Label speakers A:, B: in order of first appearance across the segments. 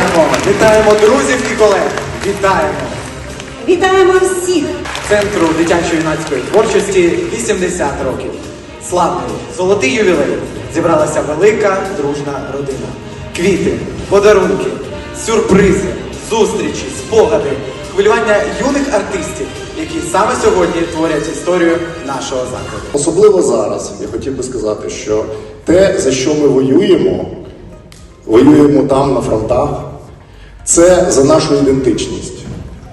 A: Вітаємо! Вітаємо друзів і колег! Вітаємо!
B: Вітаємо всіх!
A: Центру дитячо-юнацької творчості 80 років. Славний, золотий ювілей! Зібралася велика дружна родина. Квіти, подарунки, сюрпризи, зустрічі, спогади, хвилювання юних артистів, які саме сьогодні творять історію нашого закладу.
C: Особливо зараз я хотів би сказати, що те, за що ми воюємо, воюємо там на фронтах. Це за нашу ідентичність,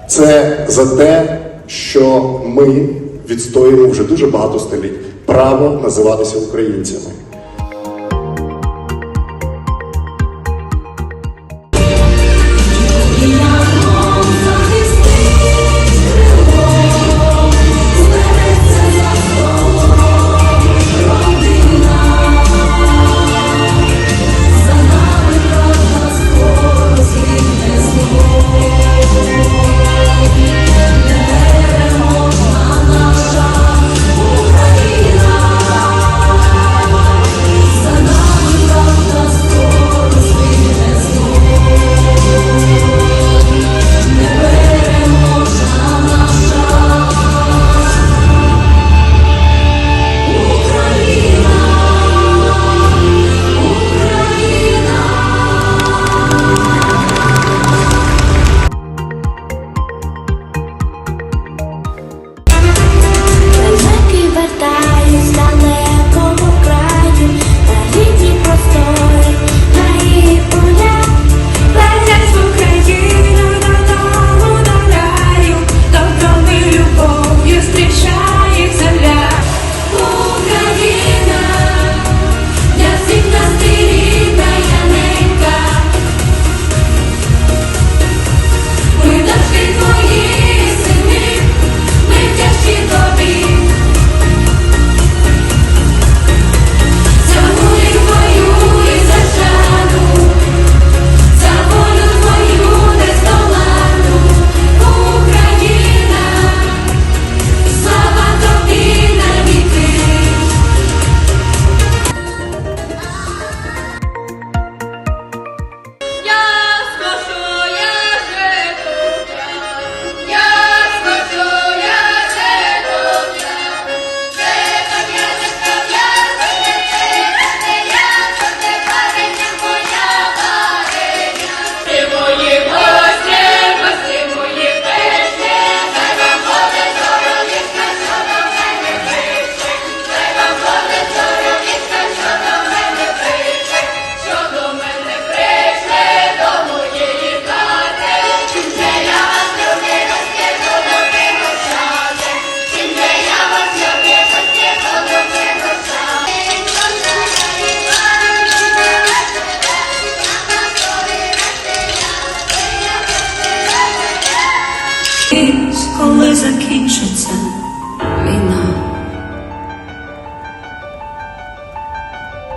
C: це за те, що ми відстоюємо вже дуже багато століть право називатися українцями.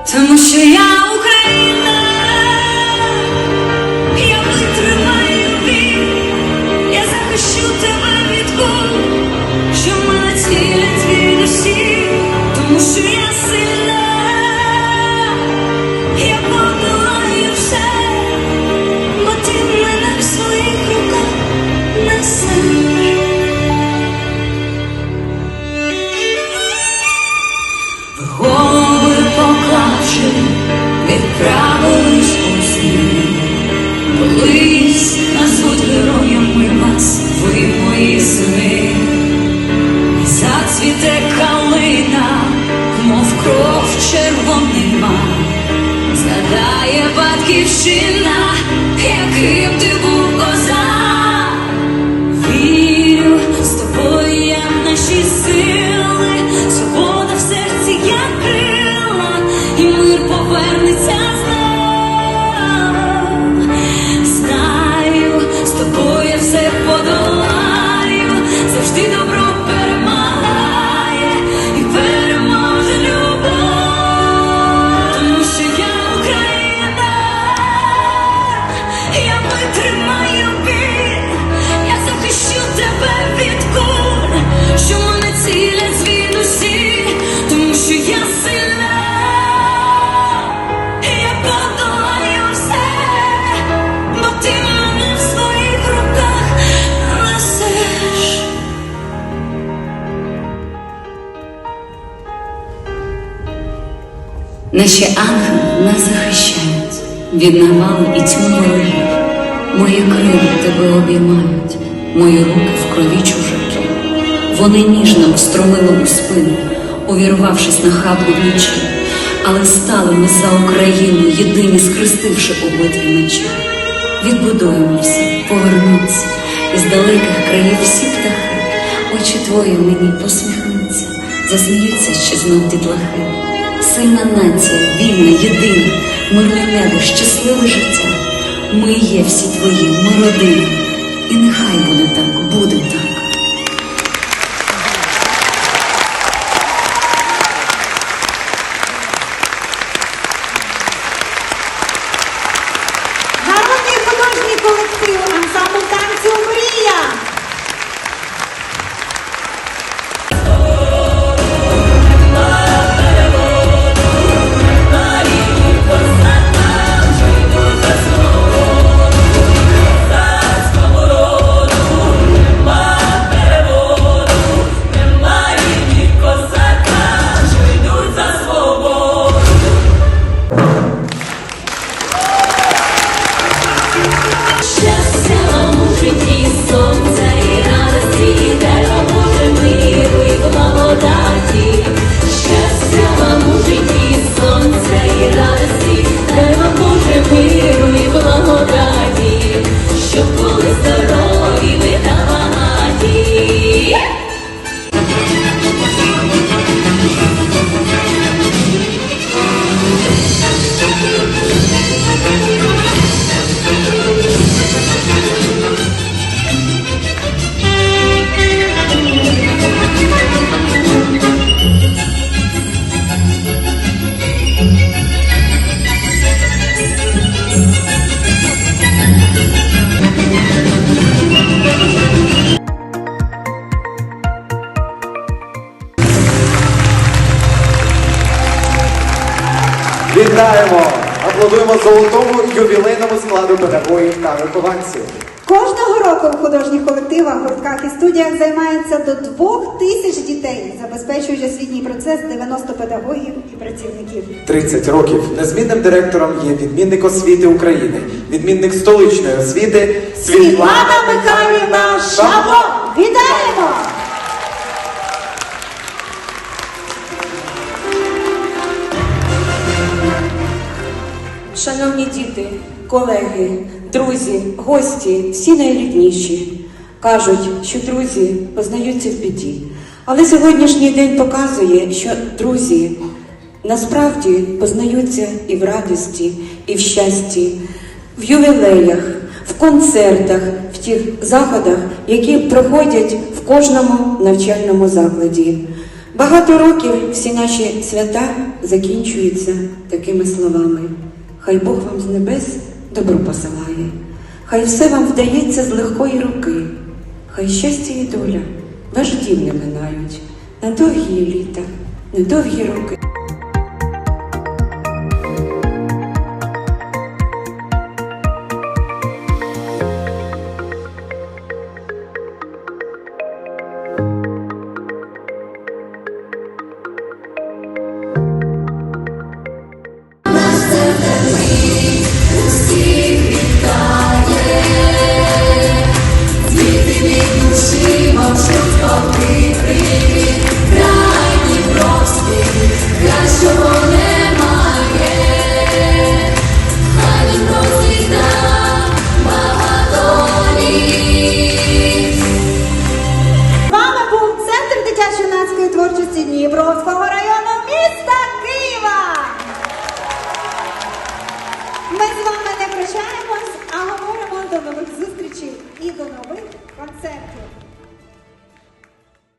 D: 怎么需要回 Наші ангели нас захищають від навали і тьму ворогів. Мої крила тебе обіймають, мої руки в крові чужаків. Вони ніжно встромили у спину, увірвавшись на хабну вночі, але стали ми за Україну, єдині схрестивши у битві мечі. Відбудуємося, повернуться, із далеких країв всі птахи, очі твої мені посміхнуться, засміються ще знов дітлахи. Сильна нація, вільна, єдина, мирне небо, щасливе життя. Ми є всі твої, ми родина. І нехай буде так, буде так.
A: Вітаємо! Аплодуємо золотому ювілейному складу педагогів та вихованців.
B: Кожного року в художніх колективах, гуртках і студіях займається до двох тисяч дітей, забезпечують освітній процес 90 педагогів і працівників.
A: 30 років незмінним директором є відмінник освіти України, відмінник столичної освіти
B: Світлана Михайлівна Шабло! Вітаємо!
E: Шановні діти, колеги, друзі, гості, всі найрідніші. Кажуть, що друзі познаються в біді. Але сьогоднішній день показує, що друзі насправді познаються і в радості, і в щасті, в ювілеях, в концертах, в тих заходах, які проходять в кожному навчальному закладі. Багато років всі наші свята закінчуються такими словами. Хай Бог вам з небес добро посилає, хай все вам вдається з легкої руки, хай щастя і доля ваш дім не минають на довгі літа, на довгі роки.